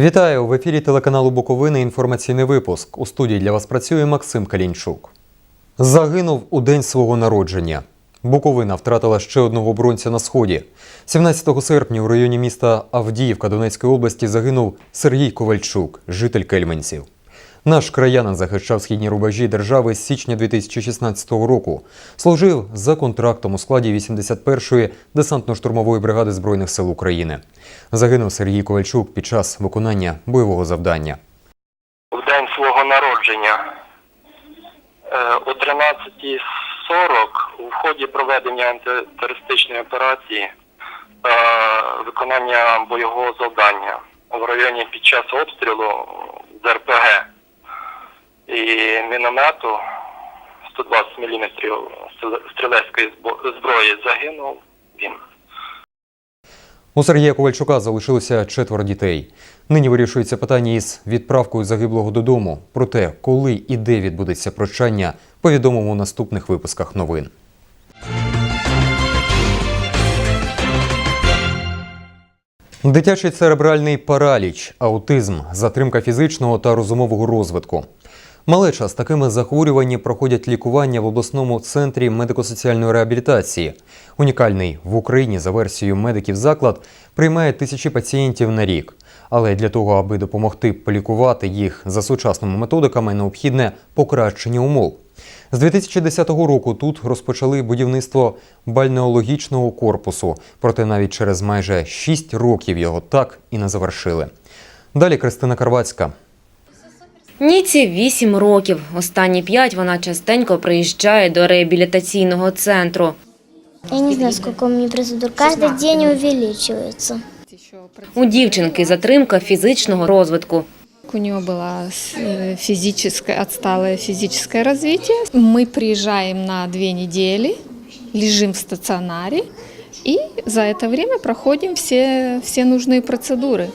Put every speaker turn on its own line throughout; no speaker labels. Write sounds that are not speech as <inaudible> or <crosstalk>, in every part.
Вітаю в ефірі телеканалу Буковини. Інформаційний випуск. У студії для вас працює Максим Калінчук. Загинув у день свого народження. Буковина втратила ще одного оборонця на сході. 17 серпня у районі міста Авдіївка Донецької області загинув Сергій Ковальчук, житель Кельменців. Наш краянин захищав східні рубежі держави з січня 2016 року. Служив за контрактом у складі 81-ї десантно-штурмової бригади Збройних сил України. Загинув Сергій Ковальчук під час виконання бойового завдання.
в день свого народження е, о 13.40 у ході проведення антитерористичної операції та виконання бойового завдання в районі під час обстрілу з РПГ і міномету 120 мм стрілецької зброї загинув він.
У Сергія Ковальчука залишилося четверо дітей. Нині вирішується питання із відправкою загиблого додому. Про те, коли і де відбудеться прощання, повідомимо у наступних випусках новин. Дитячий церебральний параліч, аутизм, затримка фізичного та розумового розвитку. Малеча з такими захворюваннями проходять лікування в обласному центрі медико-соціальної реабілітації. Унікальний в Україні за версією медиків заклад приймає тисячі пацієнтів на рік. Але для того, аби допомогти полікувати їх за сучасними методиками, необхідне покращення умов. З 2010 року тут розпочали будівництво бальнеологічного корпусу, проте навіть через майже 6 років його так і не завершили. Далі Кристина Карвацька.
Ніці 8 років. Останні п'ять вона частенько приїжджає до реабілітаційного центру.
Я не знаю, сколько у меня процедур. Каждый день увеличивается.
У дівчинки затримка фізичного розвитку.
У нее было э, физическое, отсталое физическое развитие. Мы приезжаем на две недели, лежим в стационаре и за это время проходим все, все нужные процедуры.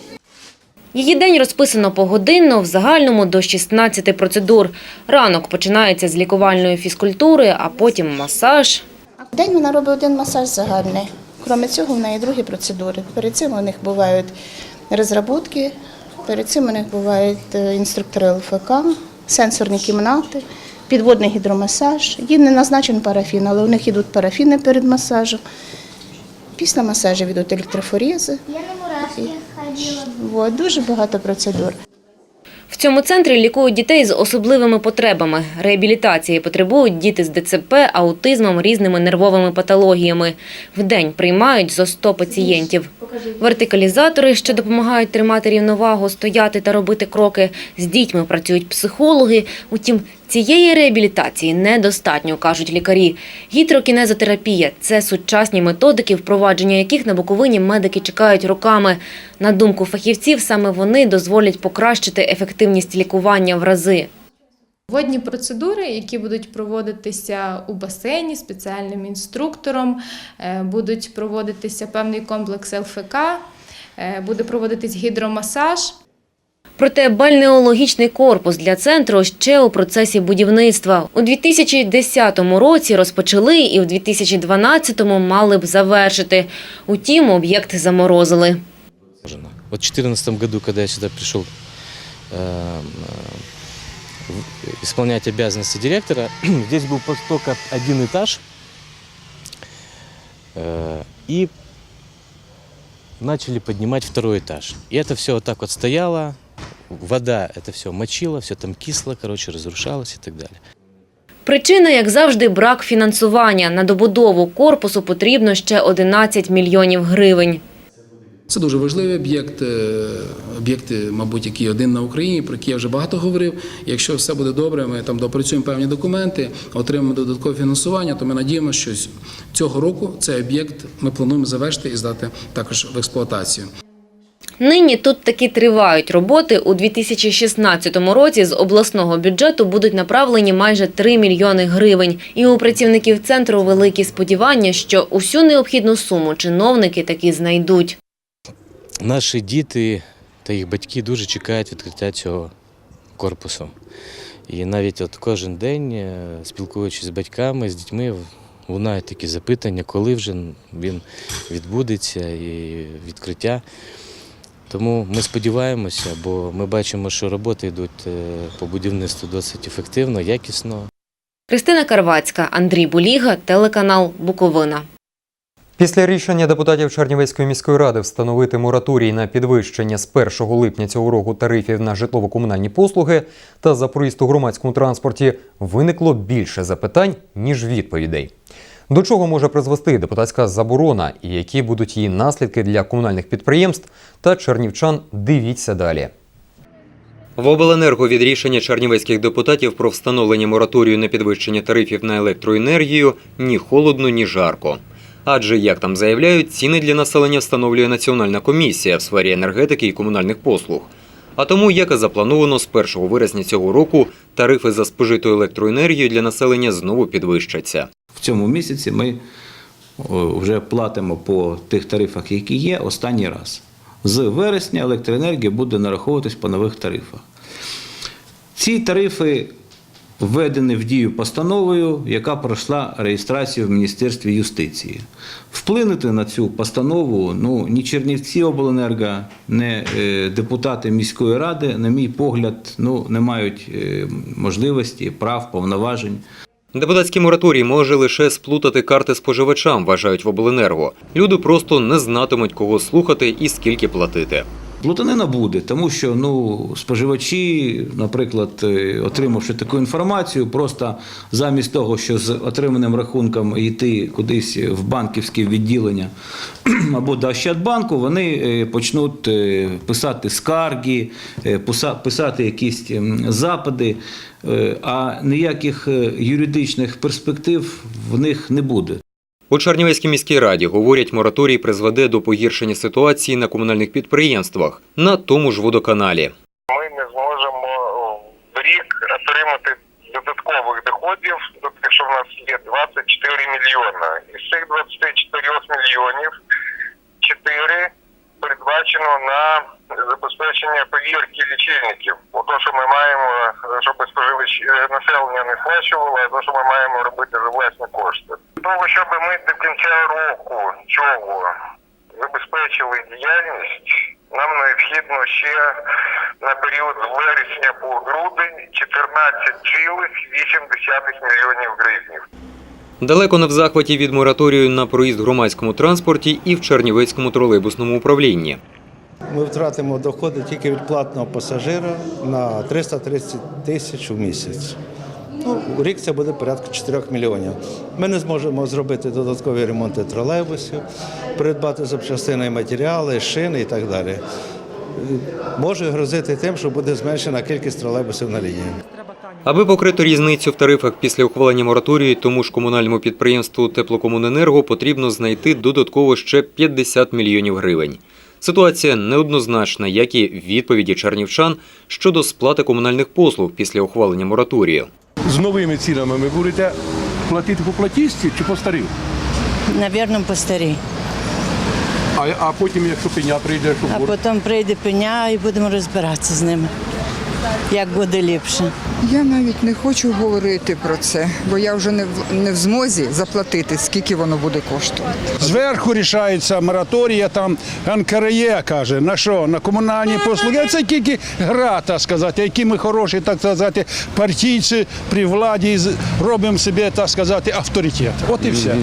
Її день розписано погодинно, в загальному до 16 процедур. Ранок починається з лікувальної фізкультури, а потім масаж.
В день вона робить один масаж загальний. Крім цього, в неї другі процедури. Перед цим у них бувають розробки, перед цим у них бувають е, інструктори ЛФК, сенсорні кімнати, підводний гідромасаж. Їм не назначен парафін, але у них йдуть парафіни перед масажем. Після масажу йдуть електрофорези.
Я ходила.
От, дуже багато процедур.
В цьому центрі лікують дітей з особливими потребами. Реабілітації потребують діти з ДЦП, аутизмом, різними нервовими патологіями. В день приймають зо 100 пацієнтів. Вертикалізатори, що допомагають тримати рівновагу, стояти та робити кроки. З дітьми працюють психологи. Утім, цієї реабілітації недостатньо, кажуть лікарі. Гідрокінезотерапія – це сучасні методики, впровадження яких на Буковині медики чекають роками. На думку фахівців, саме вони дозволять покращити ефективність лікування в рази.
Водні процедури, які будуть проводитися у басейні спеціальним інструктором, е, будуть проводитися певний комплекс ЛФК, е, буде проводитись гідромасаж.
Проте бальнеологічний корпус для центру ще у процесі будівництва. У 2010 році розпочали і у 2012 мали б завершити. Утім, об'єкт заморозили.
положено. Вот в 2014 году, когда я сюда пришел э, э, в- исполнять обязанности директора, <clears throat> здесь был просто только один этаж, э, и начали поднимать второй этаж. И это все вот так вот стояло, вода это все мочила, все там кисло, короче, разрушалось и так далее.
Причина, як завжди, брак фінансування. На добудову корпусу потрібно ще 11 мільйонів гривень.
Це дуже важливий об'єкт, об'єкт, е, мабуть, який один на Україні, про який я вже багато говорив. Якщо все буде добре, ми там допрацюємо певні документи, отримаємо додаткове фінансування, то ми надіємося, що з цього року цей об'єкт ми плануємо завершити і здати також в експлуатацію.
Нині тут таки тривають роботи. У 2016 році з обласного бюджету будуть направлені майже 3 мільйони гривень. І у працівників центру великі сподівання, що усю необхідну суму чиновники таки знайдуть.
Наші діти та їх батьки дуже чекають відкриття цього корпусу. І навіть от кожен день, е, спілкуючись з батьками, з дітьми, лунають такі запитання, коли вже він відбудеться і відкриття. Тому ми сподіваємося, бо ми бачимо, що роботи йдуть е, по будівництву досить ефективно, якісно.
Кристина Карвацька, Андрій Буліга, телеканал Буковина.
Після рішення депутатів Чернівецької міської ради встановити мораторій на підвищення з 1 липня цього року тарифів на житлово-комунальні послуги та за проїзд у громадському транспорті виникло більше запитань, ніж відповідей. До чого може призвести депутатська заборона і які будуть її наслідки для комунальних підприємств та чернівчан, дивіться далі. В обленерго від рішення чернівецьких депутатів про встановлення мораторію на підвищення тарифів на електроенергію ні холодно, ні жарко. Адже, як там заявляють, ціни для населення встановлює Національна комісія в сфері енергетики і комунальних послуг. А тому, як і заплановано, з 1 вересня цього року тарифи за спожиту електроенергію для населення знову підвищаться.
В цьому місяці ми вже платимо по тих тарифах, які є, останній раз. З вересня електроенергія буде нараховуватись по нових тарифах. Ці тарифи введені в дію постановою, яка пройшла реєстрацію в Міністерстві юстиції. Вплинути на цю постанову ну, ні Чернівці обленерго, ні е, депутати міської ради, на мій погляд, ну, не мають е, можливості, прав, повноважень.
Депутатський мораторій може лише сплутати карти споживачам, вважають в обленерго. Люди просто не знатимуть, кого слухати і скільки платити.
Плутанина буде, тому що ну, споживачі, наприклад, е, отримавши таку інформацію, просто замість того, що з отриманим рахунком йти кудись в банківське відділення <clears throat> або до Ощадбанку, вони е, почнуть е, писати скарги, писати якісь запити, а ніяких юридичних перспектив в них не буде.
У Чернівецькій міській раді говорять, мораторій призведе до погіршення ситуації на комунальних підприємствах на тому ж водоканалі.
Ми не зможемо в рік отримати додаткових доходів, якщо в нас є 24 мільйона. Із цих 24 мільйонів 4 передбачено на забезпечення повірки лічильників. Бо то, що ми маємо, щоб споживач е, населення не сплачувало, а то, що ми маємо робити за власні кошти. Того, щоб ми до кінця року цього забезпечили діяльність, нам необхідно ще на період з вересня по грудень 14,8 мільйонів гривень.
Далеко не в захваті від мораторію на проїзд в громадському транспорті і в Чернівецькому тролейбусному управлінні.
Ми втратимо доходи тільки від платного пасажира на 330 тисяч у місяць. Ну, рік це буде порядка 4 мільйонів. Ми не зможемо зробити додаткові ремонти тролейбусів, придбати запчастини і матеріали, шини і так далі. Може грозити тим, що буде зменшена кількість тролейбусів на лінії.
Аби покрити різницю в тарифах після ухвалення мораторію, тому ж комунальному підприємству Теплокомуненерго потрібно знайти додатково ще 50 мільйонів гривень. Ситуація неоднозначна, як і відповіді чернівчан щодо сплати комунальних послуг після ухвалення мораторію.
З новими цінами ви будете платити по платіжці чи по старій?
Навірно, по старій.
А, а потім, якщо пеня прийде, що
А
буде?
потім прийде пеня і будемо розбиратися з ними. Як буде ліпше.
Я навіть не хочу говорити про це, бо я вже не в, не в змозі заплатити, скільки воно буде коштувати.
Зверху рішається мораторія, там НКРЄ каже, на що? На комунальні послуги. Це тільки гра, так сказати, які ми хороші, так сказати, партійці при владі робимо собі, так сказати, авторитет. От і все.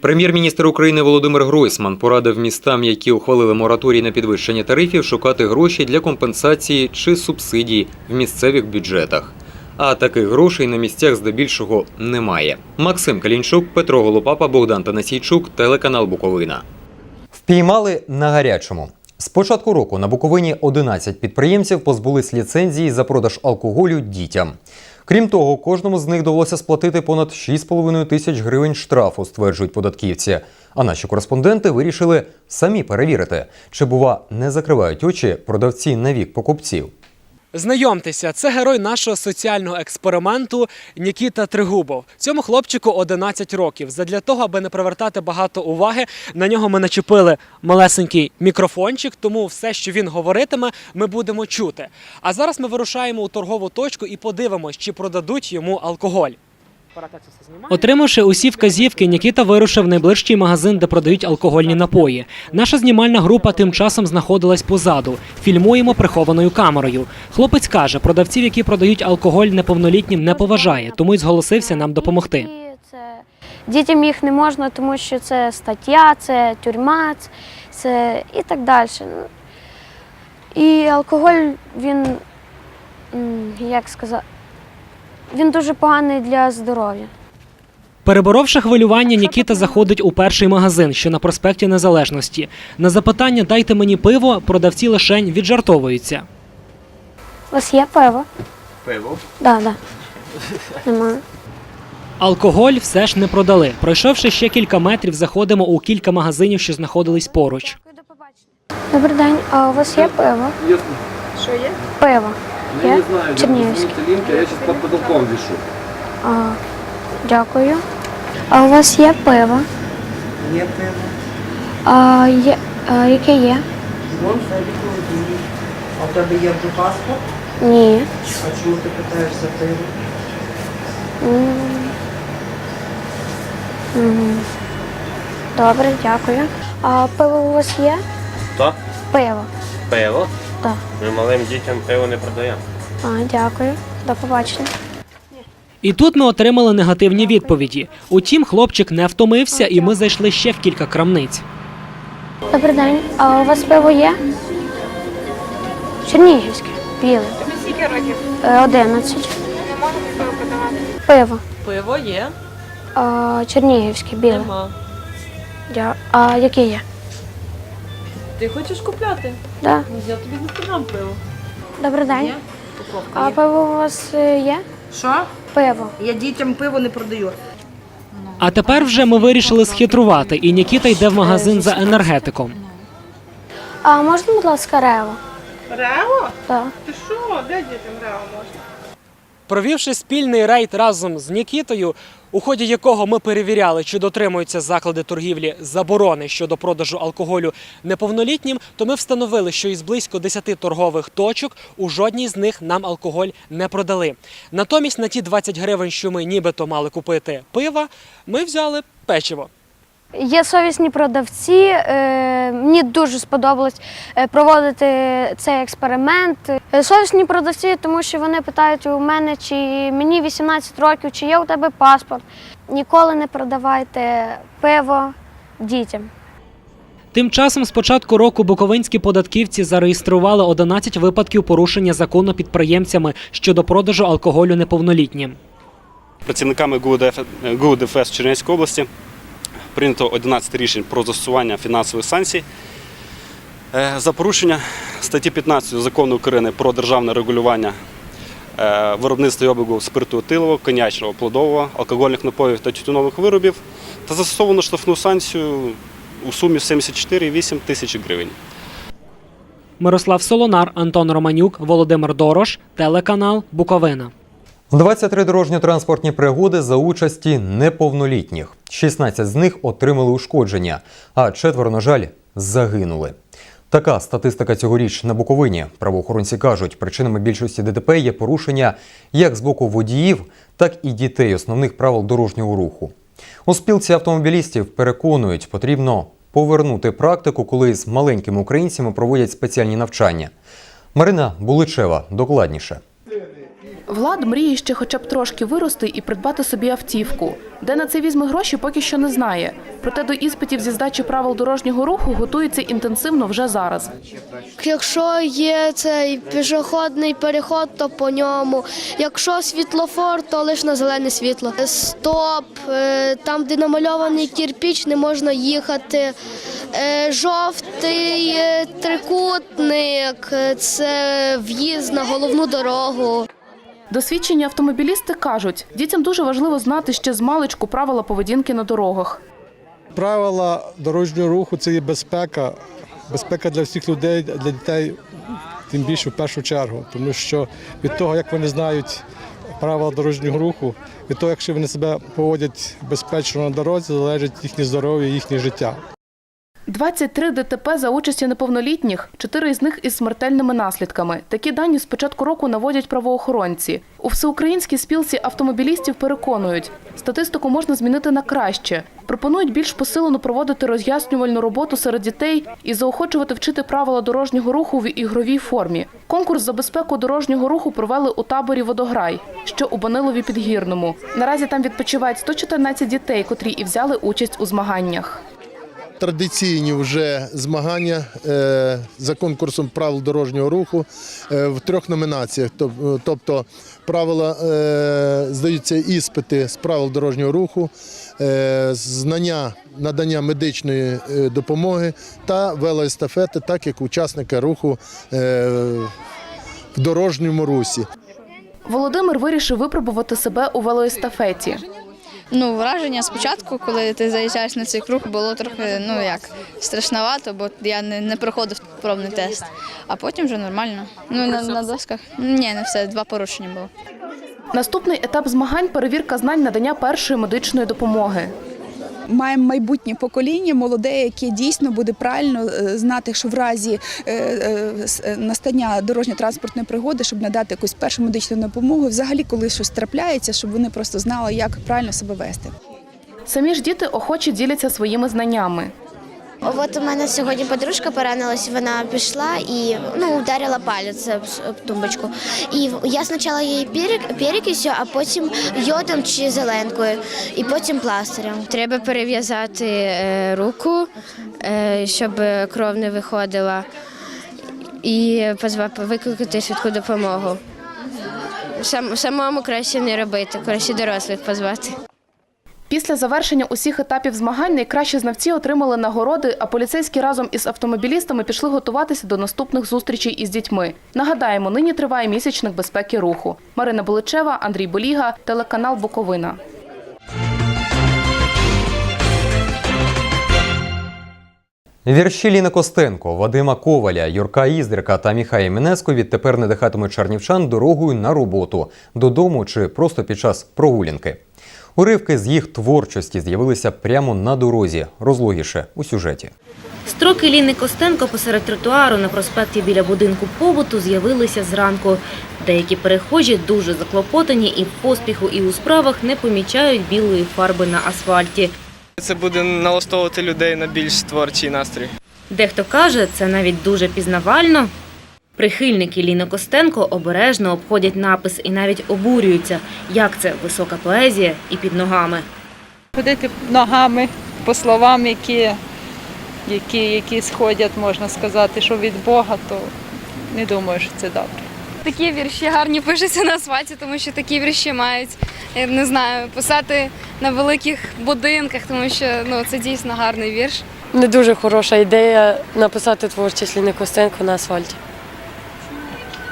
Прем'єр-міністр України Володимир Гройсман порадив містам, які ухвалили мораторій на підвищення тарифів, шукати гроші для компенсації чи субсидій в місцевих бюджетах. А таких грошей на місцях здебільшого немає. Максим Калінчук, Петро Голопапа, Богдан Танасійчук, телеканал Буковина. Впіймали на гарячому. З початку року на Буковині 11 підприємців позбулись ліцензії за продаж алкоголю дітям. Крім того, кожному з них довелося сплатити понад 6,5 тисяч гривень штрафу, стверджують податківці. А наші кореспонденти вирішили самі перевірити, чи бува не закривають очі продавці на вік покупців.
Знайомтеся, це герой нашого соціального експерименту Нікіта Тригубов. Цьому хлопчику 11 років. Задля того, аби не привертати багато уваги, на нього ми начепили малесенький мікрофончик, тому все, що він говоритиме, ми будемо чути. А зараз ми вирушаємо у торгову точку і подивимось, чи продадуть йому алкоголь. Отримавши усі вказівки, Нікіта вирушив в найближчий магазин, де продають алкогольні напої. Наша знімальна група тим часом знаходилась позаду. Фільмуємо прихованою камерою. Хлопець каже, продавців, які продають алкоголь неповнолітнім, не поважає, тому й зголосився нам допомогти.
Дітям їх не можна, тому що це стаття, це тюрма, це- і так далі. І алкоголь, він, як сказати, він дуже поганий для здоров'я.
Переборовши хвилювання, Нікіта заходить у перший магазин, що на проспекті Незалежності. На запитання Дайте мені пиво, продавці лишень віджартовуються.
У вас є пиво?
Пиво.
Так, так. Немає.
Алкоголь все ж не продали. Пройшовши ще кілька метрів, заходимо у кілька магазинів, що знаходились поруч.
Добрий день, а у вас є пиво? Що є? Пиво. Є? Чернігівське.
я зараз під потолком вішу.
А, дякую. А у вас є пиво?
Є пиво.
А, є, а, яке є?
Вон садик холодильник. А в тебе є вже паспорт?
Ні.
А чому ти питаєш за пиво?
Мгм. Добре, дякую. А пиво у вас є?
Так,
Пиво.
пиво.
Так.
Ми малим дітям пиво не продаємо.
А, дякую. До побачення.
І тут ми отримали негативні відповіді. Утім, хлопчик не втомився, і ми зайшли ще в кілька крамниць.
Добрий день. А у вас пиво є? Чернігівське. Біле.
Тобі скільки років?
Е, 11.
Можемо пиво подавати.
Пиво.
Пиво є.
А, чернігівське, біле.
Нема.
А яке є?
Ти хочеш купляти?
Да.
Я тобі не продам пиво.
Добрий день.
Є? Упаковка
А
є.
пиво у вас е, є?
Що?
Пиво.
Я дітям пиво не продаю.
А тепер вже ми вирішили схитрувати, і Нікіта йде в магазин за енергетиком.
А можна, будь ласка, рево?
Рево?
Так.
Ти що? Де дітям рево можна?
Провівши спільний рейд разом з Нікітою, у ході якого ми перевіряли, чи дотримуються заклади торгівлі заборони щодо продажу алкоголю неповнолітнім, то ми встановили, що із близько 10 торгових точок у жодній з них нам алкоголь не продали. Натомість на ті 20 гривень, що ми нібито мали купити пива, ми взяли печиво.
Є совісні продавці. Е, мені дуже сподобалось е, проводити цей експеримент. Е, Совісні продавці, тому що вони питають у мене, чи мені 18 років, чи є у тебе паспорт. Ніколи не продавайте пиво дітям.
Тим часом з початку року буковинські податківці зареєстрували 11 випадків порушення закону підприємцями щодо продажу алкоголю неповнолітнім.
Працівниками ГУДФ, ГУДФС Чернівської області прийнято 11 рішень про застосування фінансових санкцій е, за порушення статті 15 закону України про державне регулювання е, виробництва і обігу спирту етилового, коньячного, плодового, алкогольних напоїв та тютюнових виробів та застосовано штрафну санкцію у сумі 74,8 тисяч гривень.
Мирослав Солонар, Антон Романюк, Володимир Дорош, телеканал Буковина.
23 дорожньо-транспортні пригоди за участі неповнолітніх. 16 з них отримали ушкодження, а четверо, на жаль, загинули. Така статистика цьогоріч на Буковині. Правоохоронці кажуть, причинами більшості ДТП є порушення як з боку водіїв, так і дітей основних правил дорожнього руху. У спілці автомобілістів переконують, потрібно повернути практику, коли з маленькими українцями проводять спеціальні навчання. Марина Буличева докладніше.
Влад мріє ще хоча б трошки вирости і придбати собі автівку. Де на це візьме гроші, поки що не знає. Проте до іспитів зі здачі правил дорожнього руху готується інтенсивно вже зараз.
Якщо є цей пішохідний переход, то по ньому. Якщо світлофор, то лише на зелене світло. Стоп, е, там, де намальований кірпіч, не можна їхати. Е, Жовтий е, трикутник це в'їзд на головну дорогу.
Досвідчені автомобілісти кажуть, дітям дуже важливо знати ще з маличку правила поведінки на дорогах.
Правила дорожнього руху це є безпека. Безпека для всіх людей, для дітей, тим більше в першу чергу. Тому що від того, як вони знають правила дорожнього руху, від того, якщо вони себе поводять безпечно на дорозі, залежить їхнє здоров'я, їхнє життя.
23 ДТП за участі неповнолітніх, чотири із них із смертельними наслідками. Такі дані з початку року наводять правоохоронці. У всеукраїнській спілці автомобілістів переконують, статистику можна змінити на краще. Пропонують більш посилено проводити роз'яснювальну роботу серед дітей і заохочувати вчити правила дорожнього руху в ігровій формі. Конкурс за безпеку дорожнього руху провели у таборі Водограй, що у Банилові Підгірному. Наразі там відпочивають 114 дітей, котрі і взяли участь у змаганнях.
Традиційні вже змагання е, за конкурсом правил дорожнього руху е, в трьох номінаціях. Е, Тобто правила здаються іспити з правил дорожнього руху, знання надання медичної допомоги та велоестафети, так як учасника руху в дорожньому русі.
Володимир вирішив випробувати себе у велоестафеті.
Ну, враження спочатку, коли ти заїжджаєш на цей круг, було трохи ну як страшновато, бо я не, не проходив пробний тест. А потім вже нормально. Ну на, на досках. Ні, не все, два порушення було.
Наступний етап змагань перевірка знань надання першої медичної допомоги.
Маємо майбутнє покоління, молоде, яке дійсно буде правильно е, знати, що в разі е, е, настання дорожньо-транспортної пригоди, щоб надати якусь першу медичну допомогу, взагалі, коли щось трапляється, щоб вони просто знали, як правильно себе вести.
Самі ж діти охоче діляться своїми знаннями.
От у мене сьогодні подружка поранилась, вона пішла і ну, ударила палець об тумбочку. І я спочатку її перекисю, а потім йодом чи зеленкою, і потім пластирем. Треба перев'язати е, руку, е, щоб кров не виходила, і викликати швидку допомогу. Сам, самому краще не робити, краще дорослих позвати.
Після завершення усіх етапів змагань найкращі знавці отримали нагороди, а поліцейські разом із автомобілістами пішли готуватися до наступних зустрічей із дітьми. Нагадаємо, нині триває місячник безпеки руху. Марина Боличева, Андрій Боліга, телеканал Буковина.
Вірші Ліни Костенко, Вадима Коваля, Юрка Іздрика та Міхая Мінеско відтепер не дихатимуть чернівчан дорогою на роботу, додому чи просто під час прогулянки. Уривки з їх творчості з'явилися прямо на дорозі. Розлогіше у сюжеті.
Строки Ліни Костенко посеред тротуару на проспекті біля будинку побуту з'явилися зранку. Деякі перехожі дуже заклопотані і в поспіху, і у справах не помічають білої фарби на асфальті.
Це буде налаштовувати людей на більш творчий настрій.
Дехто каже, це навіть дуже пізнавально. Прихильники Ліни Костенко обережно обходять напис і навіть обурюються, як це висока поезія і під ногами.
Ходити ногами по словам, які, які, які сходять, можна сказати, що від Бога, то не думаю, що це добре.
Такі вірші гарні пишуться на асфальті, тому що такі вірші мають, я не знаю, писати на великих будинках, тому що ну, це дійсно гарний вірш.
Не дуже хороша ідея написати творчість Ліни Костенко на асфальті.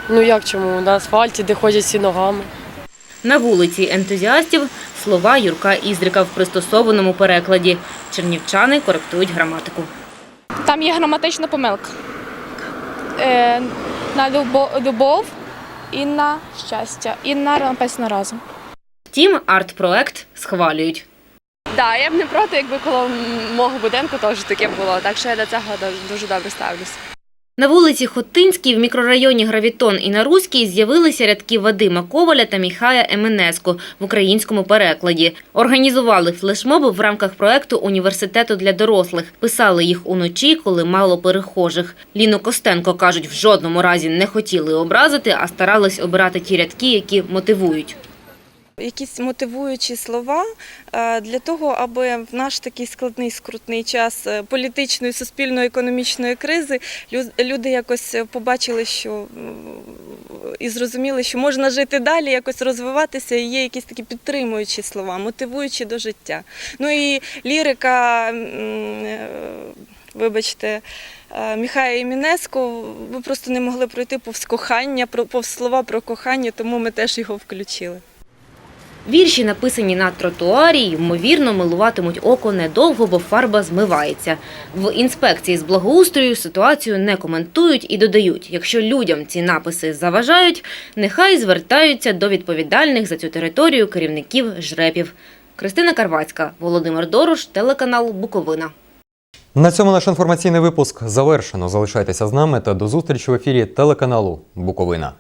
Ну як чому? На асфальті, де ходять всі ногами.
На вулиці ентузіастів слова Юрка Іздрика в пристосованому перекладі. Чернівчани коректують граматику.
Там є граматична помилка. Е, на любов, любов і на щастя. І на написано разом.
Втім, арт-проект схвалюють.
Так, я б не проти, якби коло мого будинку теж таке було, так що я до цього дуже добре ставлюся.
На вулиці Хотинській в мікрорайоні Гравітон і на Руській з'явилися рядки Вадима Коваля та Міхая Еменеско в українському перекладі. Організували флешмоб в рамках проекту університету для дорослих. Писали їх уночі, коли мало перехожих. Ліну Костенко кажуть, в жодному разі не хотіли образити, а старались обирати ті рядки, які мотивують.
Якісь мотивуючі слова е, для того, аби в наш такий складний скрутний час е, політичної, суспільно-економічної кризи люди якось побачили, що і зрозуміли, що можна жити далі, якось розвиватися, і є якісь такі підтримуючі слова, мотивуючі до життя. Ну і лірика. е, Вибачте, е, Міхая Імінеско, ви просто не могли пройти повз кохання, повз слова про кохання, тому ми теж його включили.
Вірші, написані на тротуарі, ймовірно, милуватимуть око недовго, бо фарба змивається. В інспекції з благоустрою ситуацію не коментують і додають, якщо людям ці написи заважають, нехай звертаються до відповідальних за цю територію керівників жрепів. Кристина Карвацька, Володимир Дорош, телеканал Буковина.
На цьому наш інформаційний випуск завершено. Залишайтеся з нами та до зустрічі в ефірі телеканалу Буковина.